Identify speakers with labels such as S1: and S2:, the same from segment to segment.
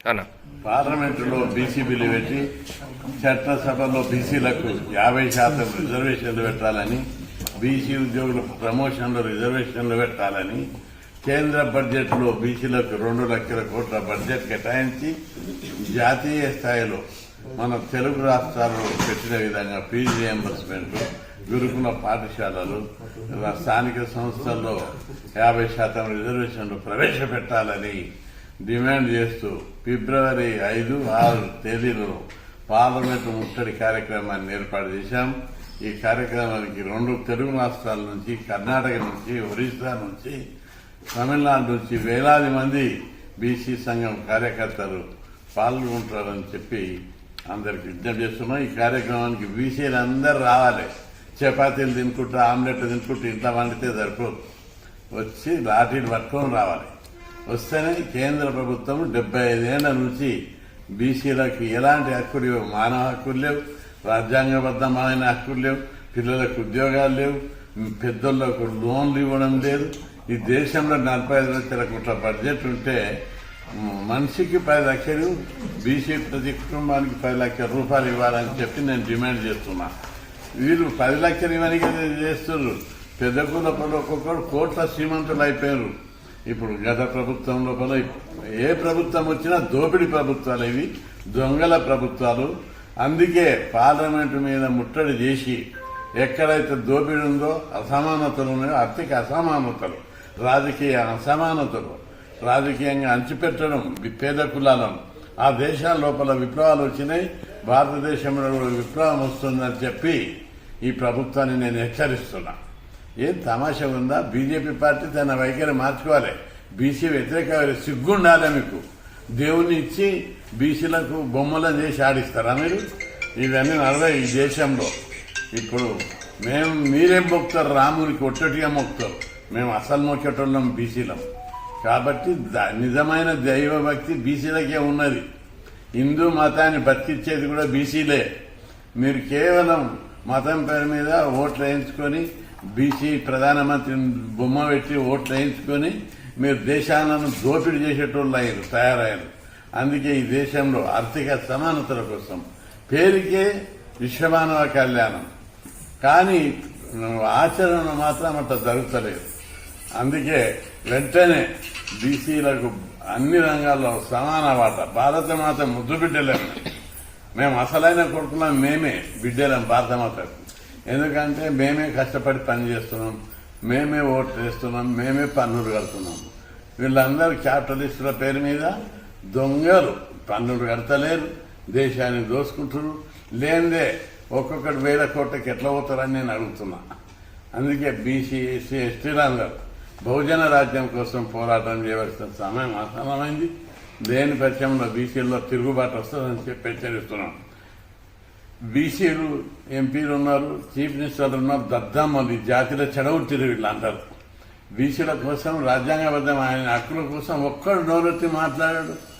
S1: అన్న.
S2: పార్లమెంటులో BC bill పెట్టి చట్టసభలో బీసీలకు యాభై శాతం రిజర్వేషన్లు పెట్టాలని బీసీ ఉద్యోగుల ప్రమోషన్లు రిజర్వేషన్లు పెట్టాలని కేంద్ర బడ్జెట్లో బీసీలకు రెండు లక్షల కోట్ల బడ్జెట్ కేటాయించి జాతీయ స్థాయిలో మన తెలుగు రాష్ట్రాల్లో పెట్టిన విధంగా ఫీజు రియంబర్స్మెంట్ గురుకుల పాఠశాలలు స్థానిక సంస్థల్లో యాభై శాతం రిజర్వేషన్లు ప్రవేశపెట్టాలని డిమాండ్ చేస్తూ ఫిబ్రవరి ఐదు ఆరు తేదీలలో పార్లమెంటు ముట్టడి కార్యక్రమాన్ని ఏర్పాటు చేశాం. ఈ కార్యక్రమానికి రెండు తెలుగు రాష్ట్రాల నుంచి కర్ణాటక నుంచి ఒరిస్సా నుంచి తమిళనాడు నుంచి వేలాది మంది బీసీ సంఘం కార్యకర్తలు పాల్గొంటారని చెప్పి అందరికి విజ్ఞప్తి చేస్తున్నాం. ఈ కార్యక్రమానికి బీసీలు అందరు రావాలి. చపాతీలు తినుకుంటూ ఆమ్లెట్ తినుకుంటూ ఇంట్లో వండితే సరిపోదు. వచ్చి లాఠీలు పట్టుకొని రావాలి. వస్తేనే కేంద్ర ప్రభుత్వం డెబ్బై ఐదేళ్ళ నుంచి బీసీలకు ఎలాంటి హక్కులు లేవు? మానవ హక్కులు లేవు రాజ్యాంగబద్ధమైన హక్కులు లేవు పిల్లలకు ఉద్యోగాలు లేవు పెద్దోళ్ళకు లోన్లు ఇవ్వడం లేదు. ఈ దేశంలో నలభై ఐదు లక్షల కోట్ల బడ్జెట్ ఉంటే మనిషికి పది లక్షలు బీసీ ప్రతి కుటుంబానికి పది లక్షల రూపాయలు ఇవ్వాలని చెప్పి నేను డిమాండ్ చేస్తున్నా. వీళ్ళు పది లక్షలు ఇవ్వని చేస్తున్నారు? పెద్ద కులపలు ఒక్కొక్కరు కోట్ల శ్రీమంతులు అయిపోయారు ఇప్పుడు గత ప్రభుత్వం లోపల ఏ ప్రభుత్వం వచ్చినా దోపిడీ ప్రభుత్వాలు ఇవి దొంగల ప్రభుత్వాలు. అందుకే పార్లమెంటు మీద ముట్టడి చేసి ఎక్కడైతే దోపిడీ ఉందో అసమానతలు ఉన్నాయో ఆర్థిక అసమానతలు రాజకీయ అసమానతలు రాజకీయంగా అంచిపెట్టడం పేద కులాలను ఆ దేశాల లోపల విప్లవాలు వచ్చినాయి భారతదేశంలో కూడా విప్లవం వస్తుందని చెప్పి ఈ ప్రభుత్వాన్ని నేను హెచ్చరిస్తున్నా. ఏం తమాషా ఉందా? బీజేపీ పార్టీ తన వైఖరి మార్చుకోవాలి. బీసీ వ్యతిరేక సిగ్గుండాలి మీకు. దేవుని ఇచ్చి బీసీలకు బొమ్మలను చేసి ఆడిస్తారా మీరు? ఇవన్నీ నడవే ఈ దేశంలో. ఇప్పుడు మేము మీరేం మొక్కుతారు? రామునికి ఒట్టటిగా మొక్కుతారు. మేము అసలు మొక్కేటోళ్ళం బీసీలం. కాబట్టి ద- నిజమైన దైవ భక్తి బీసీలకే ఉన్నది. హిందూ మతాన్ని బతికిచ్చేది కూడా బీసీలే. మీరు కేవలం మతం పేరు మీద ఓట్లు వేయించుకొని బీసీ ప్రధానమంత్రి బొమ్మ పెట్టి ఓట్లు వేయించుకొని మీరు దేశాలను దోపిడీ చేసేటోళ్ళు అయ్యారు తయారయ్యారు. అందుకే ఈ దేశంలో ఆర్థిక సమానతల కోసం పేరుకే విశ్వమానవ కళ్యాణం. కానీ ఆచరణ మాత్రం అంత జరుగుతలేదు. అందుకే వెంటనే బీసీలకు అన్ని రంగాల్లో సమాన వాట. భారతమాత ముద్దు బిడ్డలేము. మేము అసలైన కొడుకున్నాం మేమే బిడ్డలం భారతమాతకు. ఎందుకంటే మేమే కష్టపడి పని చేస్తున్నాం మేమే ఓట్లు వేస్తున్నాం మేమే పన్నులు కడుతున్నాం. వీళ్ళందరూ క్యాపిటలిస్టుల పేరు మీద దొంగలు. పన్నులు కడతలేరు దేశాన్ని దోసుకుంటున్నారు. లేనిదే ఒక్కొక్కటి వేల కోట్లకి ఎట్లా పోతారని నేను అడుగుతున్నా. అందుకే బీసీ ఎస్సీ ఎస్టీలందరూ బహుజన రాజ్యం కోసం పోరాటం చేయవలసిన సమయం ఆసన్నమైంది లేని పరిచయంలో బీసీల్లో తిరుగుబాటు వస్తుందని చెప్పి హెచ్చరిస్తున్నాను బీసీలు ఎంపీలు ఉన్నారు చీఫ్ మినిస్టర్లు ఉన్నారు దద్దమ్మలు ఈ జాతిలో చెడగొట్టిరు వీళ్ళందరూ. బీసీల కోసం రాజ్యాంగబద్ధం ఆయన హక్కుల కోసం ఒక్కడు నోరెత్తి మాట్లాడాడు.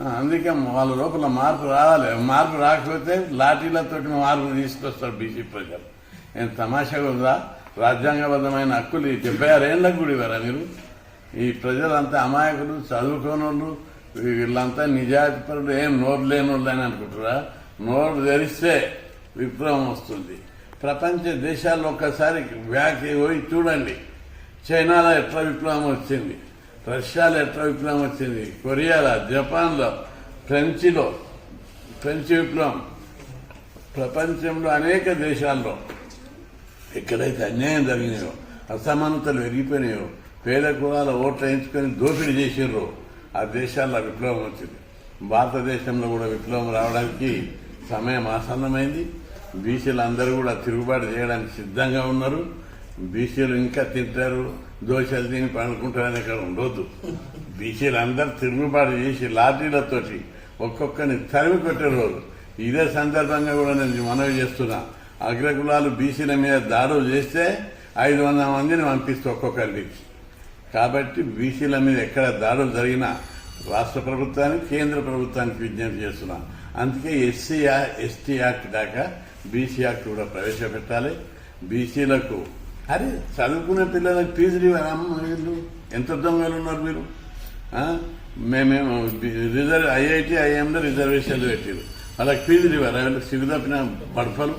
S2: అందుకే వాళ్ళ లోపల మార్పు రావాలి. మార్పు రాకపోతే లాఠీలతోటి మార్పు తీసుకొస్తారు బీసీ ప్రజలు. నేను తమాషాగా ఉందా? రాజ్యాంగబద్ధమైన హక్కులు ఈ డెబ్బై ఆరేళ్ళకు కూడా ఇవ్వరా మీరు? ఈ ప్రజలంతా అమాయకులు చదువుకోనోళ్ళు వీళ్ళంతా నిజాధిపరులు ఏం నోరు లేని వాళ్ళు అని అనుకుంటారా నోరు తెరిస్తే విప్లవం వస్తుంది. ప్రపంచ దేశాల్లో ఒక్కసారి వ్యాఖ్య పోయి చూడండి. చైనాలో ఎట్లా విప్లవం వచ్చింది? రష్యాలో ఎట్లా విప్లవం వచ్చింది? కొరియాలో జపాన్లో ఫ్రెంచిలో ఫ్రెంచ్ విప్లవం. ప్రపంచంలో అనేక దేశాల్లో ఎక్కడైతే అన్యాయం జరిగినాయో అసమానతలు పెరిగిపోయినాయో పేద కులాల ఓట్లు వేయించుకొని దోపిడీ చేసిర్రు ఆ దేశాల్లో విప్లవం వచ్చింది. భారతదేశంలో కూడా విప్లవం రావడానికి సమయం ఆసన్నమైంది. బీసీలు అందరూ కూడా తిరుగుబాటు చేయడానికి సిద్ధంగా ఉన్నారు. బీసీలు ఇంకా తింటారు దోశలు తిని పండుకుంటారని ఇక్కడ ఉండొద్దు. బీసీలు అందరూ తిరుగుబాటు చేసి లాటరీలతోటి ఒక్కొక్కరిని తరిమి కొట్టే రోజు. ఇదే సందర్భంగా కూడా నేను మనవి చేస్తున్నా. అగ్రకులాలు బీసీల మీద దాడులు చేస్తే ఐదు వందల మందిని పంపిస్తూ ఒక్కొక్కరికి కాబట్టి బీసీల మీద ఎక్కడ దాడులు జరిగినా రాష్ట్ర ప్రభుత్వానికి కేంద్ర ప్రభుత్వానికి విజ్ఞప్తి చేస్తున్నాం. అందుకే ఎస్సీ ఎస్టీ యాక్ట్ దాకా బీసీ యాక్ట్ కూడా ప్రవేశపెట్టాలి. బీసీలకు అరే చదువుకునే పిల్లలకు ఫీజులు ఇవ్వరమ్మ వీళ్ళు? ఎంత దొంగలు ఉన్నారు మీరు మేమేమో రిజర్వ్ ఐఐటి ఐఎంలో రిజర్వేషన్లు పెట్టారు. వాళ్ళకి ఫీజులు ఇవ్వాలి వాళ్ళకి సిగ్గు తప్పిన బడఫలు